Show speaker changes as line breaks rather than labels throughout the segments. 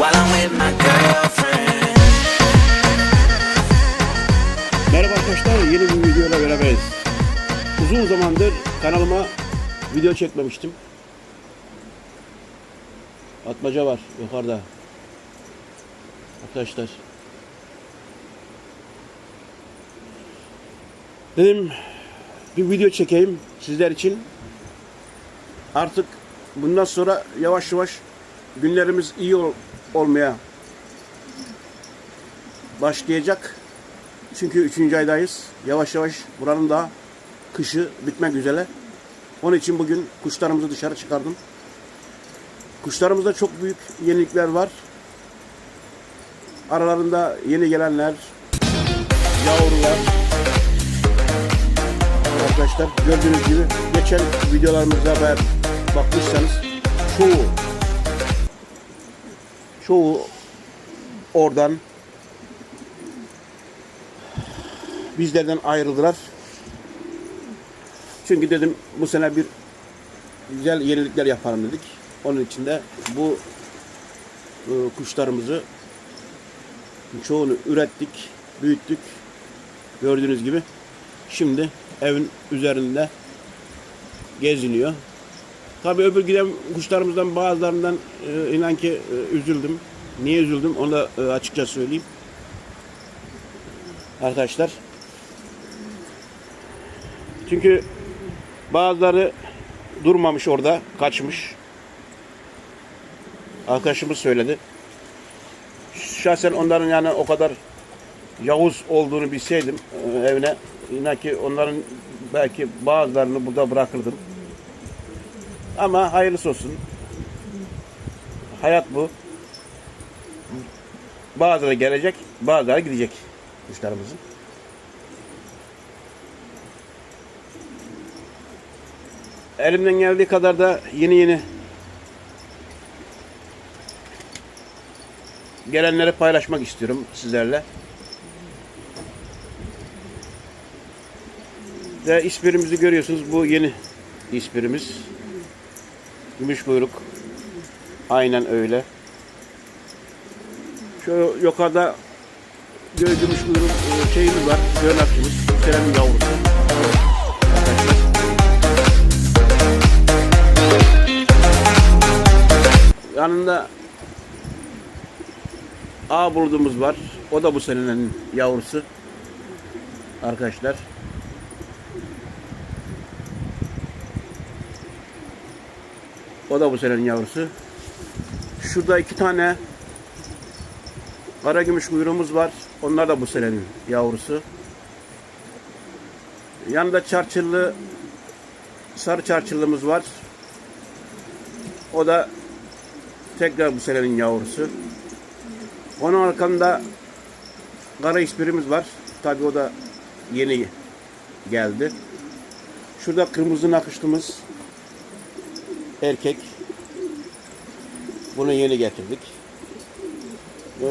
Merhaba arkadaşlar, yeni bir videoyla beraberiz. Uzun zamandır kanalıma video çekmemiştim. Atmaca var yukarıda. Arkadaşlar. Dedim bir video çekeyim sizler için. Artık bundan sonra yavaş yavaş günlerimiz iyi ol- olmaya başlayacak. Çünkü 3. aydayız. Yavaş yavaş buranın da kışı bitmek üzere. Onun için bugün kuşlarımızı dışarı çıkardım. Kuşlarımızda çok büyük yenilikler var. Aralarında yeni gelenler, yavrular. Arkadaşlar gördüğünüz gibi geçen videolarımızda eğer bakmışsanız çoğu çoğu oradan bizlerden ayrıldılar. Çünkü dedim bu sene bir güzel yenilikler yapalım dedik. Onun için de bu e, kuşlarımızı çoğunu ürettik, büyüttük. Gördüğünüz gibi şimdi evin üzerinde geziniyor. Tabii öbür giden kuşlarımızdan bazılarından e, inan ki e, üzüldüm. Niye üzüldüm onu da e, açıkça söyleyeyim. Arkadaşlar çünkü bazıları durmamış orada, kaçmış. Arkadaşımız söyledi. Şahsen onların yani o kadar Yavuz olduğunu bilseydim e, evine inan ki onların belki bazılarını burada bırakırdım. Ama hayırlısı olsun. Hayat bu. Bazıları gelecek, bazıları gidecek kuşlarımızın. Elimden geldiği kadar da yeni yeni gelenleri paylaşmak istiyorum sizlerle. Ve ispirimizi görüyorsunuz. Bu yeni ispirimiz. Gümüş kuyruk. Aynen öyle. Şu yukarıda gümüş kuyruk e, şeyimiz var. Görnakçımız. Selamın yavrusu. Yanında A bulduğumuz var. O da bu senenin yavrusu. Arkadaşlar. O da bu senenin yavrusu. Şurada iki tane kara gümüş kuyruğumuz var. Onlar da bu senenin yavrusu. Yanında çarçıllı sarı çarçıllımız var. O da tekrar bu senenin yavrusu. Onun arkamda kara ispirimiz var. Tabii o da yeni geldi. Şurada kırmızı nakışlımız erkek. Bunu yeni getirdik. Ee,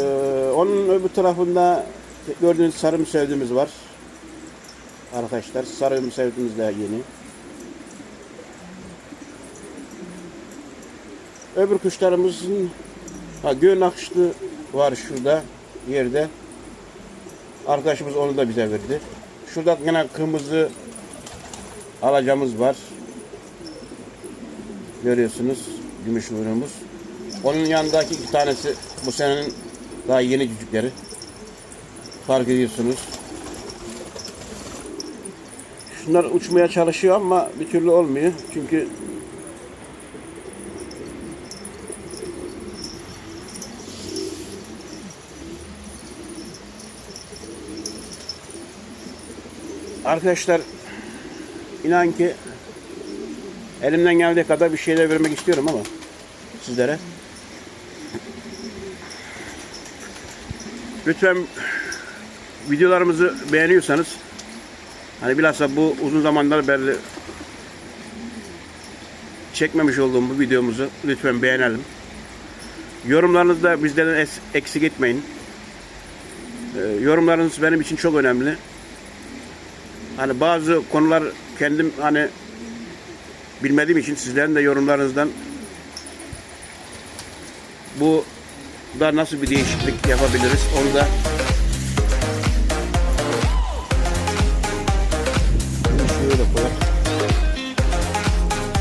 onun öbür tarafında gördüğünüz sarı müsevdimiz var. Arkadaşlar sarı müsevdimiz de yeni. Öbür kuşlarımızın ha, göğ nakışlı var şurada yerde. Arkadaşımız onu da bize verdi. Şurada yine kırmızı alacamız var. Görüyorsunuz gümüş ürünümüz. Onun yanındaki iki tanesi bu senenin daha yeni cücükleri. Fark ediyorsunuz. Şunlar uçmaya çalışıyor ama bir türlü olmuyor. Çünkü Arkadaşlar inan ki elimden geldiği kadar bir şeyler vermek istiyorum ama sizlere. Lütfen videolarımızı beğeniyorsanız hani bilhassa bu uzun zamanlar beri çekmemiş olduğum bu videomuzu lütfen beğenelim. Yorumlarınızı da bizden eksik etmeyin. Ee, yorumlarınız benim için çok önemli. Hani bazı konular kendim hani bilmediğim için sizlerin de yorumlarınızdan bu da nasıl bir değişiklik yapabiliriz onu da.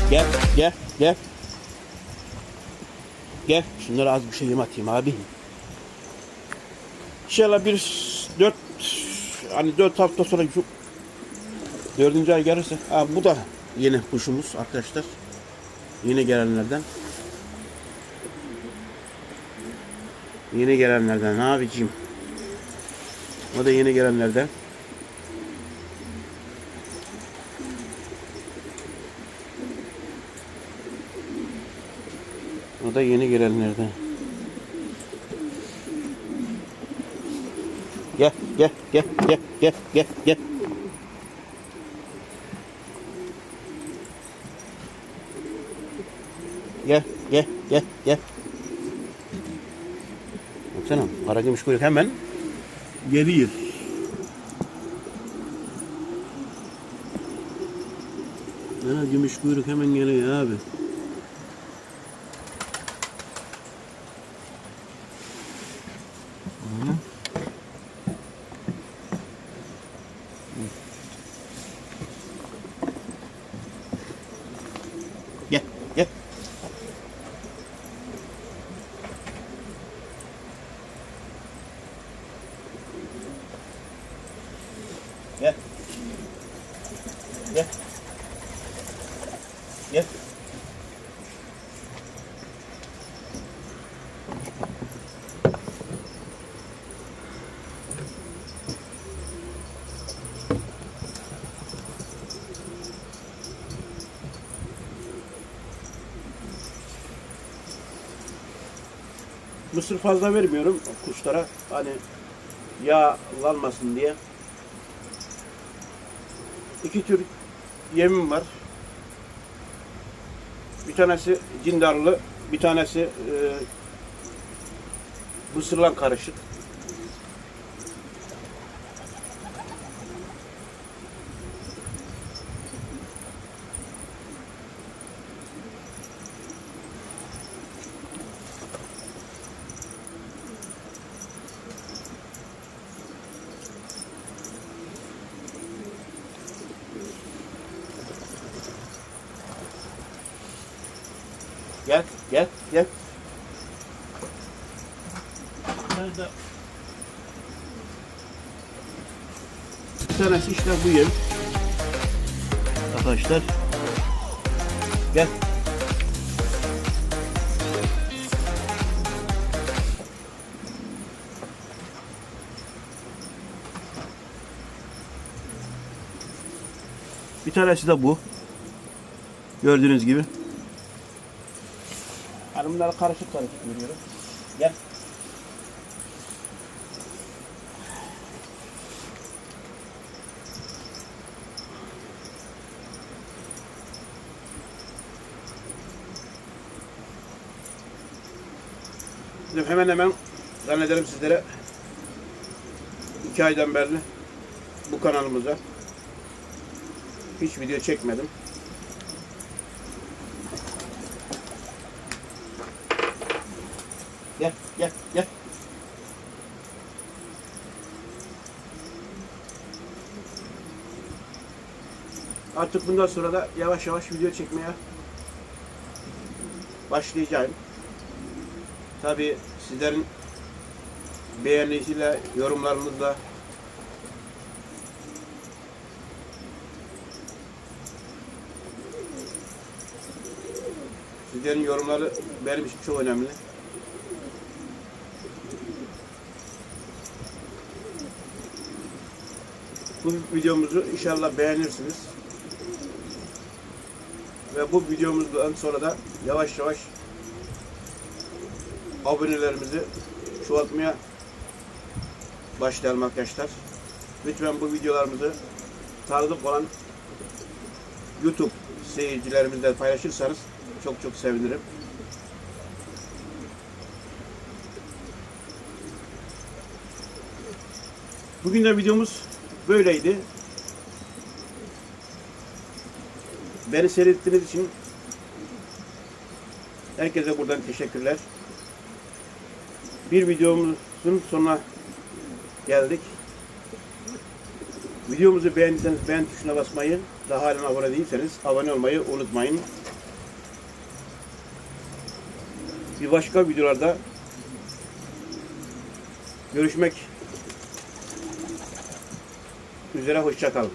Gel, gel, gel. Gel, şunlara az bir şey atayım abi. İnşallah bir dört, hani dört hafta sonra şu dördüncü ay gelirse. Ha, bu da yeni kuşumuz arkadaşlar. Yeni gelenlerden. Yeni gelenlerden abicim? O da yeni gelenlerden. O da yeni gelenlerden. Gel, gel, gel, gel, gel, gel, gel. Gel, gel, gel, gel. Baksana, karagümüş kuyruk hemen geliyor. Ha, gümüş kuyruk hemen geliyor abi. Gel, gel. Gel. Gel. Gel. Mısır fazla vermiyorum kuşlara. Hani yağlanmasın diye. İki tür yemim var. Bir tanesi cindarlı, bir tanesi e, mısırla karışık. Gel, gel, gel. Nerede? Bir tanesi işte bu yem. Arkadaşlar. Gel. Bir tanesi de bu. Gördüğünüz gibi. Bunları karışık karışık görüyorum. Gel. Bizim hemen hemen zannederim sizlere iki aydan beri bu kanalımıza hiç video çekmedim. Gel, gel, gel. Artık bundan sonra da yavaş yavaş video çekmeye başlayacağım. Tabi sizlerin beğenisiyle, yorumlarınızla sizlerin yorumları benim için çok önemli. Bu videomuzu inşallah beğenirsiniz. Ve bu videomuzdan sonra da yavaş yavaş abonelerimizi çoğaltmaya başlayalım arkadaşlar. Lütfen bu videolarımızı tanıdık olan YouTube seyircilerimizle paylaşırsanız çok çok sevinirim. Bugün de videomuz böyleydi. Beni seyrettiğiniz için herkese buradan teşekkürler. bir videomuzun sonuna geldik. Videomuzu beğendiyseniz beğen tuşuna basmayı, daha halen abone değilseniz abone olmayı unutmayın. Bir başka videolarda görüşmek üzere hoşça kalın.